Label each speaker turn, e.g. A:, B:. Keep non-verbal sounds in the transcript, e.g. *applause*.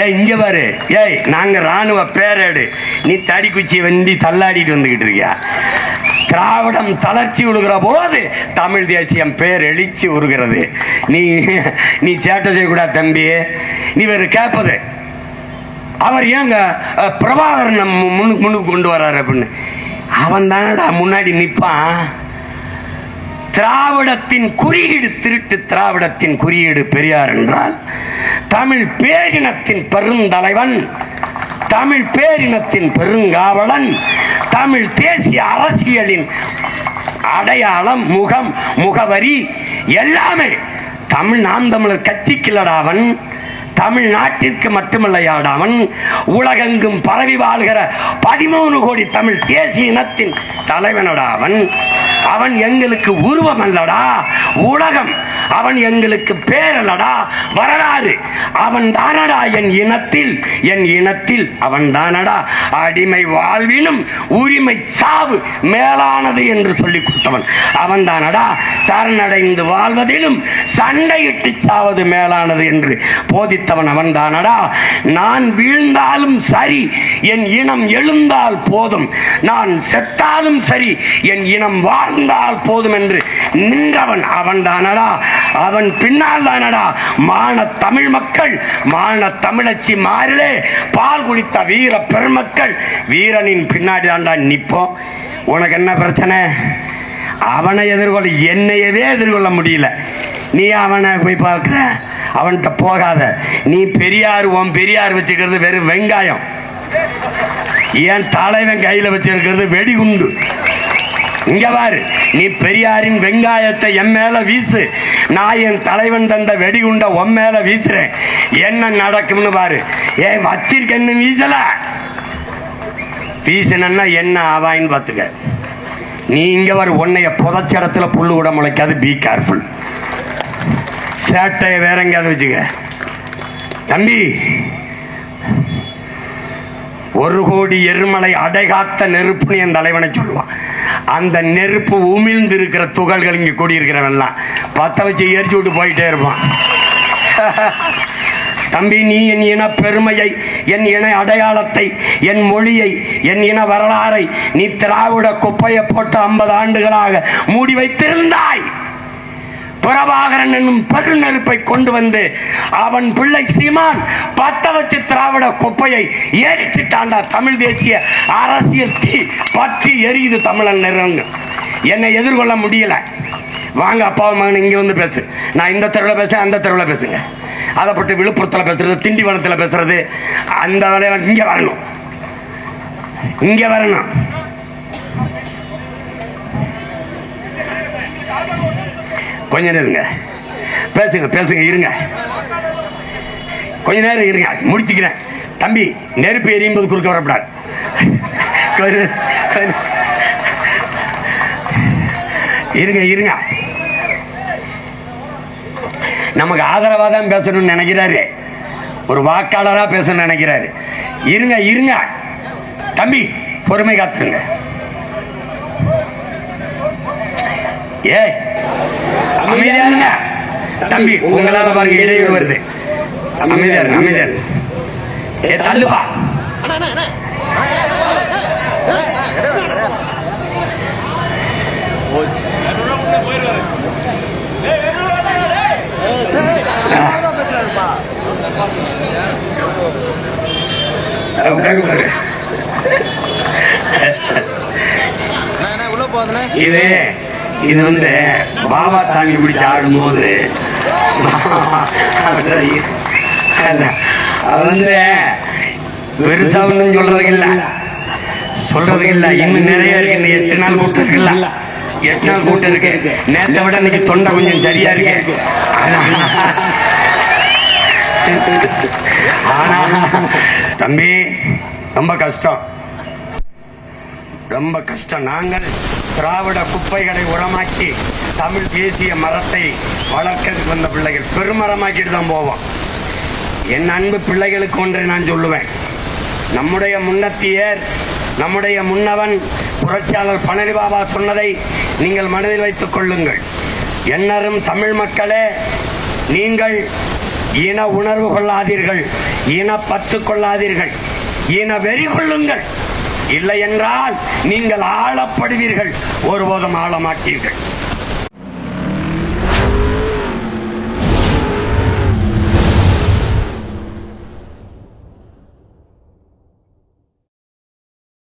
A: ஏய் இங்க பாரு. ஏய் நாங்க ராணுவ பேரேடு. நீ தடி குச்சி வண்டி தள்ளாடிட்டு வந்துகிட்டு இருக்கியா? திராவிடம் தளர்ச்சி விழுகிற போது தமிழ் தேசியம் பேர் எழுச்சி உருகிறது. நீ நீ சேட்டை செய்யக்கூடாது தம்பி. நீ வேறு கேட்பது அவர் ஏங்க பிரபாகரன் முன்னுக்கு முன்னுக்கு கொண்டு வர்றாரு அப்படின்னு. அவன் தானடா முன்னாடி நிற்பான் திராவிடத்தின் குறியீடு திருட்டு திராவிடத்தின் குறியீடு பெரியார் என்றால் தமிழ் பேரினத்தின் பெருந்தலைவன் தமிழ் பேரினத்தின் பெருங்காவலன் தமிழ் தேசிய அரசியலின் அடையாளம் முகம் முகவரி எல்லாமே தமிழ் நாம் தமிழர் கட்சிக்கில்லடா தமிழ்நாட்டிற்கு மட்டுமல்லையாடாவன் உலகெங்கும் பரவி வாழ்கிற பதிமூணு கோடி தமிழ் தேசிய இனத்தின் தலைவனடாவன் அவன் எங்களுக்கு உருவம் அல்லடா உலகம். அவன் எங்களுக்கு பேரல்லடா வரலாறு. அவன் தானடா என் இனத்தில் என் இனத்தில் அவன் தானடா. அடிமை வாழ்வினும் உரிமை சாவு மேலானது என்று சொல்லிக் கொடுத்தவன். அவன் தானடா சரணடைந்து வாழ்வதிலும் சண்டையிட்டு சாவது மேலானது என்று போதித்தவன் அவன் தானடா. நான் வீழ்ந்தாலும் சரி என் இனம் எழுந்தால் போதும். நான் செத்தாலும் சரி என் இனம் வாழ் வந்தால் போதும் என்று நின்றவன் அவன் தானடா அவன் பின்னால் தானடா மான தமிழ் மக்கள் மான தமிழச்சி மாறிலே பால் குடித்த வீர பெருமக்கள் வீரனின் பின்னாடி தான்டா நிற்போம். உனக்கு என்ன பிரச்சனை? அவனை எதிர்கொள்ள என்னையவே எதிர்கொள்ள முடியல. நீ அவனை போய் பார்க்குற? அவன்கிட்ட போகாத. நீ பெரியார் உன் பெரியார் வச்சுக்கிறது வெறும் வெங்காயம். ஏன் தலைவன் கையில் வச்சிருக்கிறது வெடிகுண்டு. இங்க பாரு நீ பெரியாரின் வெங்காயத்தை என் மேல வீசு. நான் என் தலைவன் தந்த வெடிகுண்ட உன் மேல வீசுறேன். என்ன நடக்கும்னு பாரு. ஏன் வச்சிருக்கேன்னு வீசல. வீசினா என்ன ஆவாயின்னு பார்த்துக்க. நீ இங்க வர உன்னைய புதைச்ச இடத்துல புல்லு விட முளைக்காது. பி கேர்ஃபுல் சேட்டையை வேற எங்கேயாவது வச்சுக்க. தம்பி ஒரு கோடி எருமலை அடைகாத்த நெருப்புன்னு என் தலைவனை சொல்லுவான். அந்த நெருப்பு உமிழ்ந்து இருக்கிற துகள்கள் இங்கே கூடியிருக்கிறவெல்லாம் பத்த வச்சு எரிச்சு விட்டு போயிட்டே இருப்பான். *laughs* தம்பி நீ என் இன பெருமையை என் இன அடையாளத்தை என் மொழியை என் இன வரலாறை நீ திராவிட குப்பையை போட்டு ஐம்பது ஆண்டுகளாக மூடி வைத்திருந்தாய். பிரபாகரன் என்னும் பெருநெருப்பை கொண்டு வந்து அவன் பிள்ளை சீமான் பத்த வச்சு திராவிட குப்பையை எரித்துட்டாண்டா தமிழ் தேசிய அரசியல் தீ பற்றி எரியுது தமிழன் நிறங்க. என்னை எதிர்கொள்ள முடியல. வாங்க அப்பா மகன் இங்கே வந்து பேசு. நான் இந்த தெருவில் பேசுகிறேன் அந்த தெருவில் பேசுங்க. அதை பற்றி விழுப்புரத்தில் பேசுறது திண்டிவனத்தில் பேசுறது அந்த வேலையெல்லாம் இங்கே வரணும். இங்கே வரணும். கொஞ்ச நேரம் இருங்க. பேசுங்க பேசுங்க இருங்க. கொஞ்ச நேரம் இருங்க முடிச்சுக்கிறேன். தம்பி நெருப்பு எரியும் போது குறுக்க வரக்கூடாது. இருங்க இருங்க. நமக்கு ஆதரவாக தான் பேசணும்னு நினைக்கிறாரு. ஒரு வாக்காளராக பேசணும்னு நினைக்கிறாரு. இருங்க இருங்க. தம்பி பொறுமை காத்துருங்க. ஏய் அமைதியா இருங்க. தம்பி உங்களால பாருங்க இடையூறு வருது. அமைதியா இருங்க அமைதியா இருங்க. ஏ தள்ளுப்பா. இது இது வந்து பாபா சாமி பிடிச்சி ஆடும்போது. அது வந்து பெருசா ஒன்றும் சொல்றதுக்கு இல்ல. சொல்றதுக்கு இல்ல. இன்னும் நிறைய இருக்கு. இன்னும் எட்டு நாள் கூட்டம் இருக்குல்ல எட்டு நாள் கூட்டம் இருக்கு. நேத்தை விட இன்னைக்கு தொண்டை கொஞ்சம் சரியா இருக்கு. ஆனா தம்பி ரொம்ப கஷ்டம். ரொம்ப கஷ்டம். நாங்கள் திராவிட குப்பைகளை உரமாக்கி தமிழ் தேசிய மரத்தை வளர்க்கறதுக்கு வந்த பிள்ளைகள் பெருமரமாக்கிட்டு தான் போவோம். என் அன்பு பிள்ளைகளுக்கு ஒன்றை நான் சொல்லுவேன். நம்முடைய முன்னத்தியர் நம்முடைய முன்னவன் புரட்சியாளர் பழனி பாபா சொன்னதை நீங்கள் மனதில் வைத்துக் கொள்ளுங்கள். எண்ணரும் தமிழ் மக்களே நீங்கள் இன உணர்வு கொள்ளாதீர்கள் இன பற்று கொள்ளாதீர்கள் இன வெறி கொள்ளுங்கள் இல்லை என்றால் நீங்கள் ஆளப்படுவீர்கள். ஒருபோதும் ஆளமாட்டீர்கள்.